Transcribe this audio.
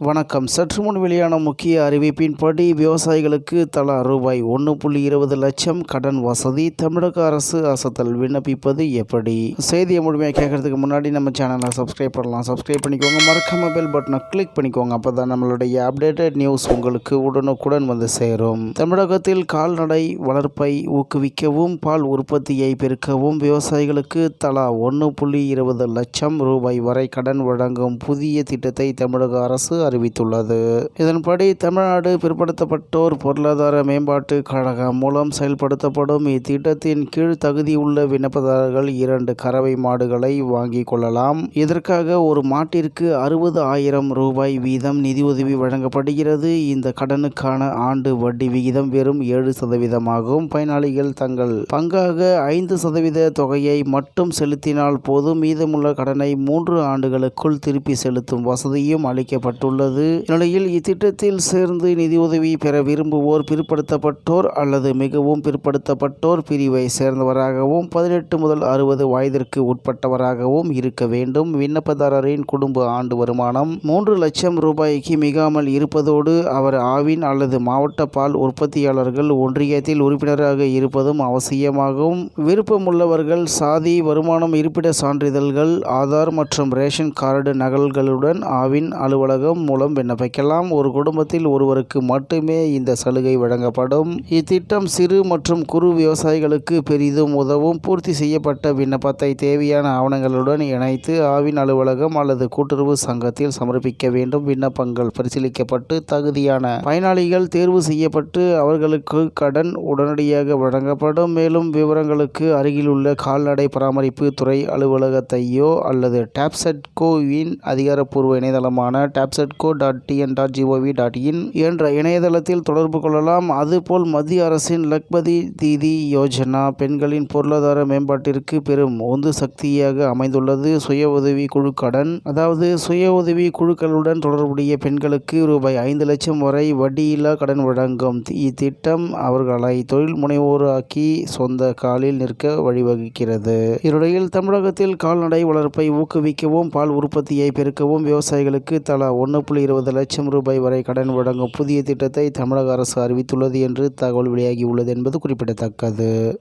வணக்கம். சற்று முன் வெளியான முக்கிய அறிவிப்பின்படி விவசாயிகளுக்கு தலா ரூபாய் ஒன்று புள்ளி இருபது லட்சம் கடன் வசதி தமிழக அரசு அசத்தல் விண்ணப்பிப்பது எப்படி? செய்தியை முழுமையாக கேட்கறதுக்கு முன்னாடி நம்ம சேனலை சப்ஸ்கிரைப் பண்ணலாம். சப்ஸ்கிரைப் பண்ணிக்கோங்க. மறக்காம பெல் பட்டனை கிளிக் பண்ணிக்கோங்க. அப்போ தான் நம்மளுடைய அப்டேட்டட் நியூஸ் உங்களுக்கு உடனுக்குடன் வந்து சேரும். தமிழகத்தில் கால்நடை வளர்ப்பை ஊக்குவிக்கவும் பால் உற்பத்தியை பெருக்கவும் விவசாயிகளுக்கு தலா ஒன்று புள்ளி இருபது லட்சம் ரூபாய் வரை கடன் வழங்கும் புதிய திட்டத்தை தமிழக அரசு அறிவித்துள்ளது. இதன்படி தமிழ்நாடு பிற்படுத்தப்பட்டோர் பொருளாதார மேம்பாட்டு கழகம் மூலம் செயல்படுத்தப்படும் இத்திட்டத்தின் கீழ் தகுதியுள்ள விண்ணப்பதாரர்கள் இரண்டு கறவை மாடுகளை வாங்கிக் கொள்ளலாம். இதற்காக ஒரு மாட்டிற்கு அறுபது ஆயிரம் ரூபாய் வீதம் நிதியுதவி வழங்கப்படுகிறது. இந்த கடனுக்கான ஆண்டு வட்டி விகிதம் வெறும் ஏழு சதவீதமாகும். பயனாளிகள் தங்கள் பங்காக ஐந்து சதவீத தொகையை மட்டும் செலுத்தினால் போதும். மீதமுள்ள கடனை மூன்று ஆண்டுகளுக்குள் திருப்பி செலுத்தும் வசதியும் அளிக்கப்பட்டுள்ளது. இந்நிலையில் இத்திட்டத்தில் சேர்ந்து நிதியுதவி பெற விரும்புவோர் பிற்படுத்தப்பட்டோர் அல்லது மிகவும் பிற்படுத்தப்பட்டோர் பிரிவை சேர்ந்தவராகவும் பதினெட்டு முதல் அறுபது வயதிற்கு உட்பட்டவராகவும் இருக்க வேண்டும். விண்ணப்பதாரரின் குடும்ப ஆண்டு வருமானம் மூன்று லட்சம் ரூபாய்க்கு மிகாமல் இருப்பதோடு அவர் ஆவின் அல்லது மாவட்ட பால் உற்பத்தியாளர்கள் ஒன்றியத்தில் உறுப்பினராக இருப்பதும் அவசியமாகும். விருப்பமுள்ளவர்கள் சாதி வருமானம் இருப்பிட சான்றிதழ்கள் ஆதார் மற்றும் ரேஷன் கார்டு நகல்களுடன் ஆவின் அலுவலகம் மூலம் விண்ணப்பிக்கலாம். ஒரு குடும்பத்தில் ஒருவருக்கு மட்டுமே இந்த சலுகை வழங்கப்படும். இத்திட்டம் சிறு மற்றும் குறு விவசாயிகளுக்கு பெரிதும் உதவும். பூர்த்தி செய்யப்பட்ட விண்ணப்பத்தை தேவையான ஆவணங்களுடன் இணைத்து ஆவின் அலுவலகம் அல்லது கூட்டுறவு சங்கத்தில் சமர்ப்பிக்க வேண்டும். விண்ணப்பங்கள் பரிசீலிக்கப்பட்டு தகுதியான பயனாளிகள் தேர்வு செய்யப்பட்டு அவர்களுக்கு கடன் உடனடியாக வழங்கப்படும். மேலும் விவரங்களுக்கு அருகிலுள்ள கால்நடை பராமரிப்பு துறை அலுவலகத்தையோ அல்லது டாப்செட்கோவின் அதிகாரப்பூர்வ இணையதளமான co dot TN dot GOV dot in என்ற இணையதளத்தில் தொடர்பு கொள்ளலாம். அதுபோல் மத்திய அரசின் லக்பதி தீதி யோஜனா பெண்களின் பொருளாதார மேம்பாட்டிற்கு பெரும் உந்து சக்தியாக அமைந்துள்ளது. சுய உதவி குழு கடன் அதாவது சுய உதவி குழுக்களுடன் தொடர்புடைய பெண்களுக்கு ரூபாய் ஐந்து லட்சம் வரை வட்டியில்லா கடன் வழங்கும் இத்திட்டம் அவர்களை தொழில் முனைவோராக்கி சொந்த காலில் நிற்க வழிவகுக்கிறது. இதனிடையில் தமிழகத்தில் கால்நடை வளர்ப்பை ஊக்குவிக்கவும் பால் உற்பத்தியை பெருக்கவும் விவசாயிகளுக்கு தலா ஒன்று புள்ளி இருபது லட்சம் ரூபாய் வரை கடன் வழங்கும் புதிய திட்டத்தை தமிழக அரசு அறிவித்துள்ளது என்று தகவல் வெளியாகியுள்ளது என்பது குறிப்பிடத்தக்கது.